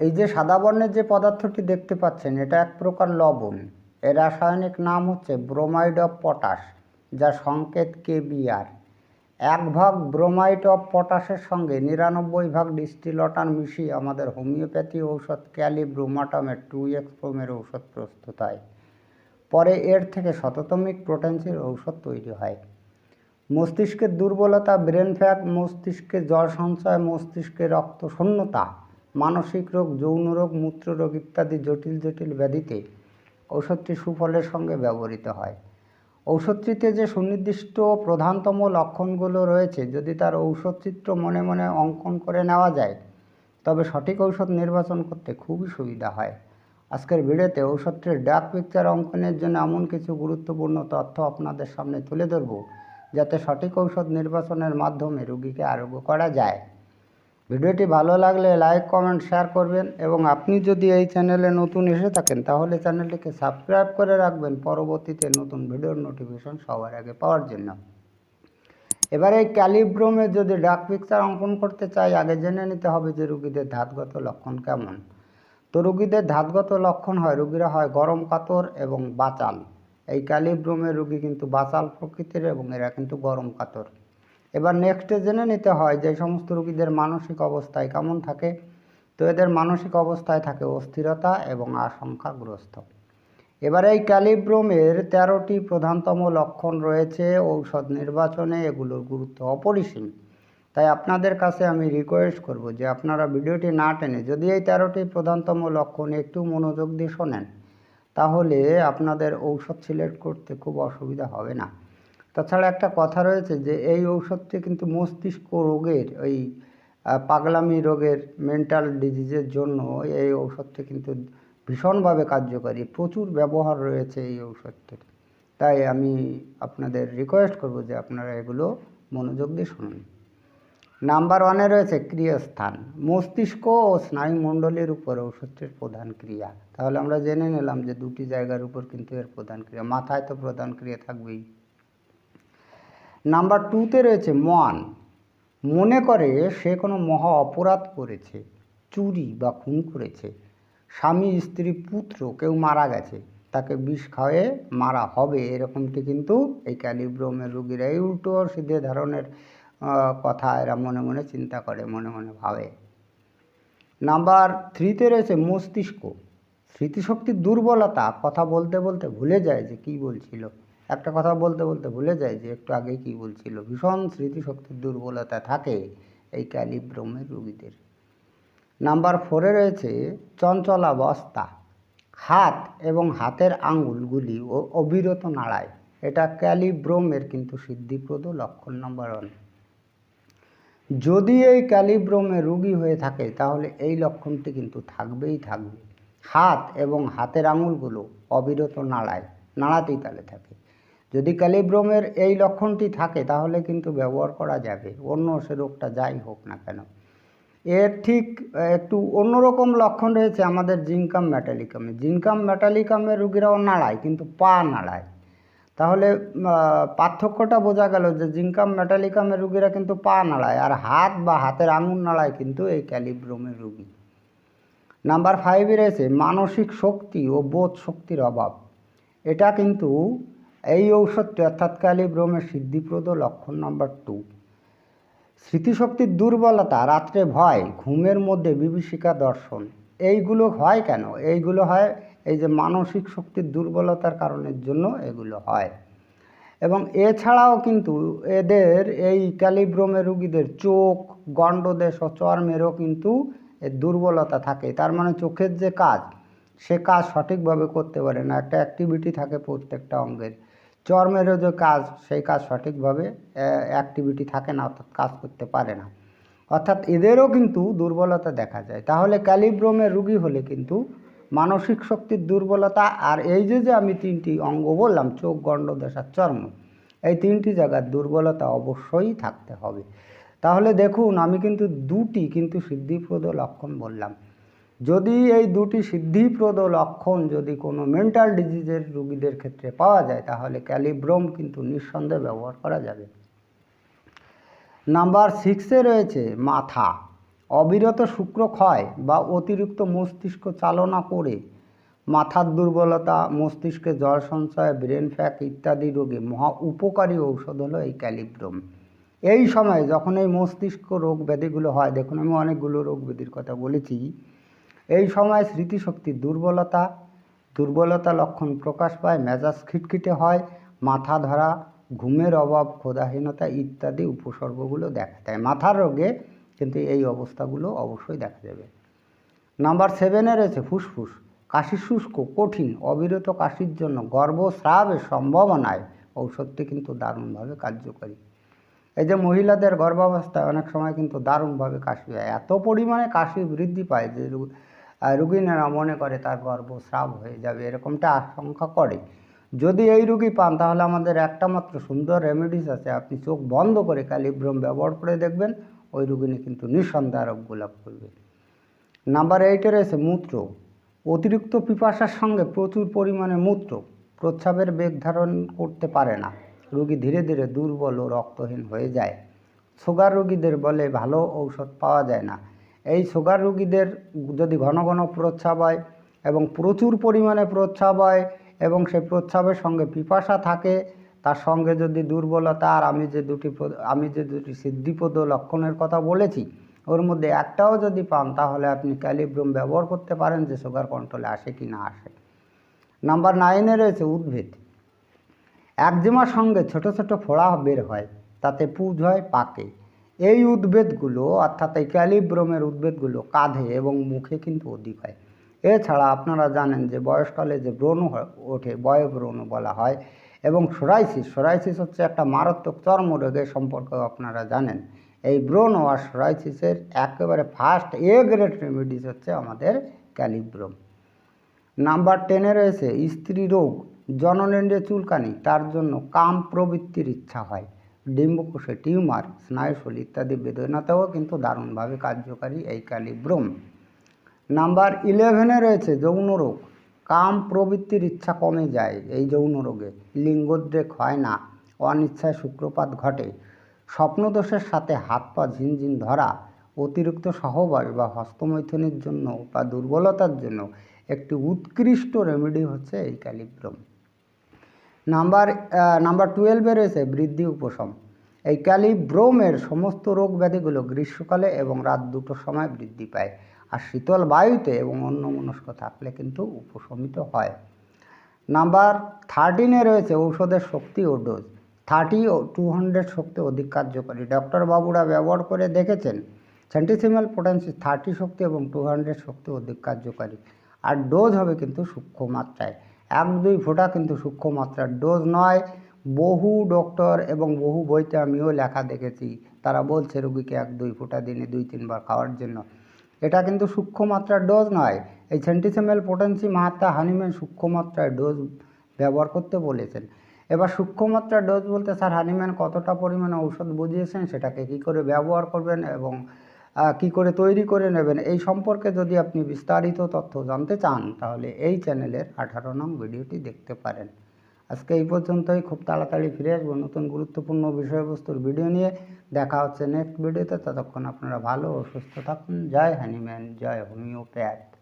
এই যে সাদা বর্ণের যে পদার্থটি দেখতে পাচ্ছেন, এটা এক প্রকার লবণ। এর রাসায়নিক নাম হচ্ছে ব্রোমাইড অফ পটাশ, যা সংকেত কে কেবিআর। এক ভাগ ব্রোমাইড অফ পটাশের সঙ্গে নিরানব্বই ভাগ ডিস্টিলটান মিশিয়ে আমাদের হোমিওপ্যাথি ঔষধ ক্যালি ক্যালিব্রোমাটামের টু এক্স প্রোমের ঔষধ প্রস্তুত হয়। পরে এর থেকে শততমিক প্রোটেন্সির ঔষধ তৈরি হয়। মস্তিষ্কের দুর্বলতা, ব্রেন ফ্যাক মস্তিষ্কে জল সঞ্চয়, মস্তিষ্কে রক্ত শূন্যতা মানসিক রোগ, যৌন রোগ মূত্ররোগ ইত্যাদি জটিল জটিল ব্যাধিতে ঔষধটি সুফলের সঙ্গে ব্যবহৃত হয়। ঔষধটিতে যে সুনির্দিষ্ট প্রধানতম লক্ষণগুলো রয়েছে, যদি তার ঔষধচিত্র মনে মনে অঙ্কন করে নেওয়া যায়, তবে সঠিক ঔষধ নির্বাচন করতে খুবই সুবিধা হয়। আজকের ভিডিওতে ঔষধটির ডাক পিকচার অঙ্কনের জন্য এমন কিছু গুরুত্বপূর্ণ তথ্য আপনাদের সামনে তুলে ধরব, যাতে সঠিক ঔষধ নির্বাচনের মাধ্যমে রোগীকে আরোগ্য করা যায়। ভিডিওটি ভালো লাগলে লাইক কমেন্ট শেয়ার করবেন এবং আপনি যদি এই চ্যানেলে নতুন এসে থাকেন, তাহলে চ্যানেলটিকে সাবস্ক্রাইব করে রাখবেন। পরবর্তীতে নতুন ভিডিওর নোটিফিকেশন সবার আগে পাওয়ার জন্য। এবারে এই ক্যালিব্রোমে যদি ডাক পিকচার অঙ্কন করতে চাই, আগে জেনে নিতে হবে যে রুগীদের ধাতগত লক্ষণ কেমন। তো রুগীদের ধাতগত লক্ষণ হয়, রুগীরা হয় গরম কাতর এবং বাচাল। এই ক্যালিব্রোমের রুগী কিন্তু বাচাল প্রকৃতির এবং এরা কিন্তু গরম কাতর। এবার নেক্সটে জেনে নিতে হয় যে সমস্ত রুগীদের মানসিক অবস্থায় কেমন থাকে। তো এদের মানসিক অবস্থায় থাকে অস্থিরতা এবং আশঙ্কাগ্রস্ত। এবার এই ক্যালিব্রোমের তেরোটি প্রধানতম লক্ষণ রয়েছে ঔষধ নির্বাচনে, এগুলোর গুরুত্ব অপরিসীম। তাই আপনাদের কাছে আমি রিকোয়েস্ট করব যে আপনারা ভিডিওটি না টেনে যদি এই তেরোটি প্রধানতম লক্ষণ একটু মনোযোগ দিয়ে শোনেন, তাহলে আপনাদের ঔষধ সিলেক্ট করতে খুব অসুবিধা হবে না। তাছাড়া একটা কথা রয়েছে যে, এই ঔষধটি কিন্তু মস্তিষ্ক রোগের, ওই পাগলামি রোগের মেন্টাল ডিজিজের জন্য এই ঔষধটি কিন্তু ভীষণভাবে কার্যকারী। প্রচুর ব্যবহার রয়েছে এই ঔষধটির। তাই আমি আপনাদের রিকোয়েস্ট করব যে আপনারা এগুলো মনোযোগ দিয়ে শুনুন। নাম্বার ওয়ানে রয়েছে ক্রিয়াস্থান। মস্তিষ্ক ও স্নায়ুমণ্ডলের উপর ঔষধটির প্রধান ক্রিয়া। তাহলে আমরা জেনে নিলাম যে দুটি জায়গার উপর কিন্তু এর প্রধান ক্রিয়া। মাথায় তো প্রধান ক্রিয়া থাকবেই। নাম্বার টুতে রয়েছে মন। মনে করে সে কোনো মহা অপরাধ করেছে, চুরি বা খুন করেছে। স্বামী, স্ত্রী, পুত্র, কেউ মারা গেছে, তাকে বিষ খাওয়ে মারা হবে, এরকমটি কিন্তু এই ক্যালিব্রোমের রুগীরা, এই উল্টো সিধে ধরনের কথা এরা মনে মনে চিন্তা করে, মনে মনে ভাবে। নাম্বার থ্রিতে রয়েছে মস্তিষ্ক। স্মৃতিশক্তির দুর্বলতা, কথা বলতে বলতে ভুলে যায় যে কি বলছিল। একটা কথা বলতে বলতে ভুলে যায় যে একটু আগে কি বলছিল, ভীষণ স্মৃতিশক্তির দুর্বলতা থাকে এই ক্যালিব্রোমের রুগীদের। নাম্বার ফোরে রয়েছে চঞ্চলাবস্থা, হাত এবং হাতের আঙ্গুলগুলি ও অবিরত নাড়ায়। এটা ক্যালিব্রোমের কিন্তু সিদ্ধিপ্রদ লক্ষণ নাম্বার ওয়ান যদি এই ক্যালিব্রোমে রুগী হয়ে থাকে তাহলে এই লক্ষণটি কিন্তু থাকবেই থাকবে। হাত এবং হাতের আঙুলগুলো অবিরত নাড়ায়, নাড়াতেই তালে থাকে। যদি ক্যালিব্রোমের এই লক্ষণটি থাকে, তাহলে কিন্তু ব্যবহার করা যাবে। অন্য সে রোগটা যাই হোক না কেন। এর ঠিক একটু অন্যরকম লক্ষণ রয়েছে আমাদের জিনকাম ম্যাটালিকামে জিনকাম ম্যাটালিকামের রুগীরাও নাড়ায়, কিন্তু পা নাড়ায়। তাহলে পার্থক্যটা বোঝা গেল যে জিনকাম ম্যাটালিকামের রুগীরা কিন্তু পা নাড়ায়, আর হাত বা হাতের আঙুল নাড়ায় কিন্তু এই ক্যালিব্রোমের রুগী। নাম্বার ফাইভে রয়েছে মানসিক শক্তি ও বোধ শক্তির অভাব। এটা কিন্তু এই ঔষধটি অর্থাৎ ক্যালিব্রোমের সিদ্ধিপ্রদ লক্ষণ নাম্বার টু। স্মৃতিশক্তির দুর্বলতা, রাত্রে ভয়, ঘুমের মধ্যে বিভীষিকা দর্শন। এইগুলো হয় কেন? এইগুলো হয় এই যে মানসিক শক্তির দুর্বলতার কারণের জন্য এগুলো হয়। এবং এছাড়াও কিন্তু এদের এই ক্যালিব্রোমের রুগীদের চোখ, গণ্ডদেশ ও চর্মেরও কিন্তু দুর্বলতা থাকে। তার মানে চোখের যে কাজ, সে কাজ সঠিকভাবে করতে পারে না। একটা অ্যাক্টিভিটি থাকে প্রত্যেকটা অঙ্গের। চর্মেরও যে কাজ, সেই কাজ সঠিকভাবে অ্যাক্টিভিটি থাকে না, অর্থাৎ কাজ করতে পারে না। অর্থাৎ এদেরও কিন্তু দুর্বলতা দেখা যায়। তাহলে ক্যালিব্রোমের রুগী হলে কিন্তু মানসিক শক্তির দুর্বলতা আর এই যে যে আমি তিনটি অঙ্গ বললাম, চোখ গণ্ডদেশ আর চর্ম, এই তিনটি জায়গার দুর্বলতা অবশ্যই থাকতে হবে। তাহলে দেখুন, আমি কিন্তু দুটি কিন্তু সিদ্ধিপ্রদ লক্ষণ বললাম। যদি এই দুটি সিদ্ধিপ্রদ লক্ষণ যদি কোনো মেন্টাল ডিজিজের রুগীদের ক্ষেত্রে পাওয়া যায়, তাহলে ক্যালিব্রোম কিন্তু নিঃসন্দেহে ব্যবহার করা যাবে। নাম্বার সিক্সে রয়েছে মাথা। অবিরত শুক্র ক্ষয় বা অতিরিক্ত মস্তিষ্ক চালনা করে মাথার দুর্বলতা, মস্তিষ্কে জল সঞ্চয় ব্রেন ফ্যাক ইত্যাদি রোগে মহা উপকারী ঔষধ হলো এই ক্যালিব্রোম। এই সময় যখন এই মস্তিষ্ক রোগ ব্যাধিগুলো হয়, দেখুন আমি অনেকগুলো রোগ ব্যাধির কথা বলেছি এই সময় স্মৃতিশক্তি দুর্বলতা দুর্বলতা লক্ষণ প্রকাশ পায়, মেজাজ খিটখিটে হয়, মাথা ধরা, ঘুমের অভাব, ক্ষুধাহীনতা ইত্যাদি উপসর্গগুলো দেখা দেয়। মাথার রোগে কিন্তু এই অবস্থাগুলো অবশ্যই দেখা যাবে নাম্বার সেভেনে রয়েছে ফুসফুস। কাশি শুষ্ক, কঠিন, অবিরত কাশির জন্য গর্ভস্রাবের সম্ভাবনায় ঔষধটি কিন্তু দারুণভাবে কার্যকরী। এই যে মহিলাদের গর্ভাবস্থায় অনেক সময় কিন্তু দারুণভাবে কাশি হয়। এত পরিমাণে কাশি বৃদ্ধি পায় যে রুগিনেরা মনে করে তার গর্ভস্রাব হয়ে যাবে, এরকমটা আশঙ্কা করে। যদি এই রুগী পান, তাহলে আমাদের একটা মাত্র সুন্দর রেমেডিস আছে। আপনি চোখ বন্ধ করে ক্যালিব্রম ব্যবহার করে দেখবেন, ওই রুগিনী কিন্তু নিঃসন্দেহে আরোগ্য লাভ করবে। নাম্বার এইটে রয়েছে মূত্র। অতিরিক্ত পিপাসার সঙ্গে প্রচুর পরিমাণে মূত্র। প্রস্রাবের বেগ ধারণ করতে পারে না। রোগী ধীরে ধীরে দুর্বল ও রক্তহীন হয়ে যায়। সুগার রোগীদের বলে ভালো ঔষধ পাওয়া যায় না। এই সুগার রোগীদের যদি ঘন ঘন প্রস্রাব হয় এবং প্রচুর পরিমাণে প্রস্রাব হয় এবং সেই প্রস্রাবের সঙ্গে পিপাসা থাকে, তার সঙ্গে যদি দুর্বলতা, আর আমি যে দুটি আমি যে দুটি সিদ্ধিপদ লক্ষণের কথা বলেছি, ওর মধ্যে একটাও যদি পান, তাহলে আপনি ক্যালিব্রোম ব্যবহার করতে পারেন যে সুগার কন্ট্রোলে আসে কি না আসে। নাম্বার নাইনে রয়েছে উদ্ভিদ। একজিমার সঙ্গে ছোট ছোট ফোড়া বের হয়, তাতে পুজ হয় পাকে। এই উদ্ভিদগুলো অর্থাৎ এই ক্যালিব্রোমের উদ্ভিদগুলো কাঁধে এবং মুখে কিন্তু অধিক হয়। এছাড়া আপনারা জানেন যে বয়সকালে যে ব্রণ ওঠে, বয়ব্রণ বলা হয়, এবং সোরাইসিস সোরাইসিস হচ্ছে একটা মারাত্মক চর্মরোগের সম্পর্কেও আপনারা জানেন। এই ব্রণ আর সোরাইসিসের একেবারে ফার্স্ট এ গ্রেড রেমেডিস হচ্ছে আমাদের ক্যালিব্রোম। নাম্বার টেনে রয়েছে, স্ত্রী রোগ, জননেন্দ্রিয় চুলকানি, তার জন্য কাম প্রবৃত্তির ইচ্ছা হয়। ডিম্বকোষে টিউমার, স্নায়ুশল ইত্যাদি বেদনাতেও কিন্তু দারুণভাবে কার্যকারী এই ক্যালিব্রোম নাম্বার ইলেভেনে রয়েছে যৌন রোগ। কাম প্রবৃত্তির ইচ্ছা কমে যায় এই যৌন রোগে। লিঙ্গোদ্রেক হয় না, অনিচ্ছায় শুক্রপাত ঘটে। স্বপ্নদোষের সাথে হাত পা ঝিনঝিন ধরা, অতিরিক্ত সহবাস বা হস্তমৈথুনের জন্য বা দুর্বলতার জন্য একটি উৎকৃষ্ট রেমেডি হচ্ছে এই ক্যালিব্রম নাম্বার নাম্বার টুয়েলভে রয়েছে বৃদ্ধি উপশম। এই ক্যালিব্রোমের সমস্ত রোগ ব্যাধিগুলো গ্রীষ্মকালে এবং রাত দুটোর সময় বৃদ্ধি পায়। আর শীতল বায়ুতে এবং অন্যমনস্ক থাকলে কিন্তু উপশমিত হয়। নাম্বার থার্টিনে রয়েছে ঔষধের শক্তি ও ডোজ থার্টি ও টু হান্ড্রেড শক্তি অধিক কার্যকরী। ডক্টর বাবুরা ব্যবহার করে দেখেছেন সেন্টিসিমাল পোটেন্সি থার্টি শক্তি এবং টু হান্ড্রেড শক্তি অধিক কার্যকারী। আর ডোজ হবে কিন্তু সূক্ষ্ম মাত্রায়। এক দুই ফোঁটা কিন্তু সূক্ষ্ম মাত্রার ডোজ নয়। বহু ডক্টর এবং বহু বইতে আমিও লেখা দেখেছি। তারা বলছে, রুগীকে এক দুই ফোঁটা দিনে দুই তিনবার খাওয়ার জন্য। এটা কিন্তু সূক্ষ্ম মাত্রার ডোজ নয়। এই সেন্টিসেমেল পোটেন্সি মাহাত্মা হানিম্যান সূক্ষ্ম মাত্রার ডোজ ব্যবহার করতে বলেছেন। এবার সূক্ষ্ম মাত্রার ডোজ বলতে, স্যার হানিম্যান কতটা পরিমাণে ঔষধ বুঝিয়েছেন? সেটাকে কি করে ব্যবহার করবেন? এবং কি করে তৈরি করে নেবেন, এই সম্পর্কে যদি আপনি বিস্তারিত তথ্য জানতে চান, তাহলে এই চ্যানেলের আঠারো নং ভিডিওটি দেখতে পারেন। আজকে এই পর্যন্তই, খুব তাড়াতাড়ি ফিরে আসব নতুন গুরুত্বপূর্ণ বিষয়বস্তুর ভিডিও নিয়ে। দেখা হচ্ছে নেক্সট ভিডিওতে ততক্ষণ আপনারা ভালো ও সুস্থ থাকুন। জয় হ্যানিম্যান জয় হোমিওপ্যাথ।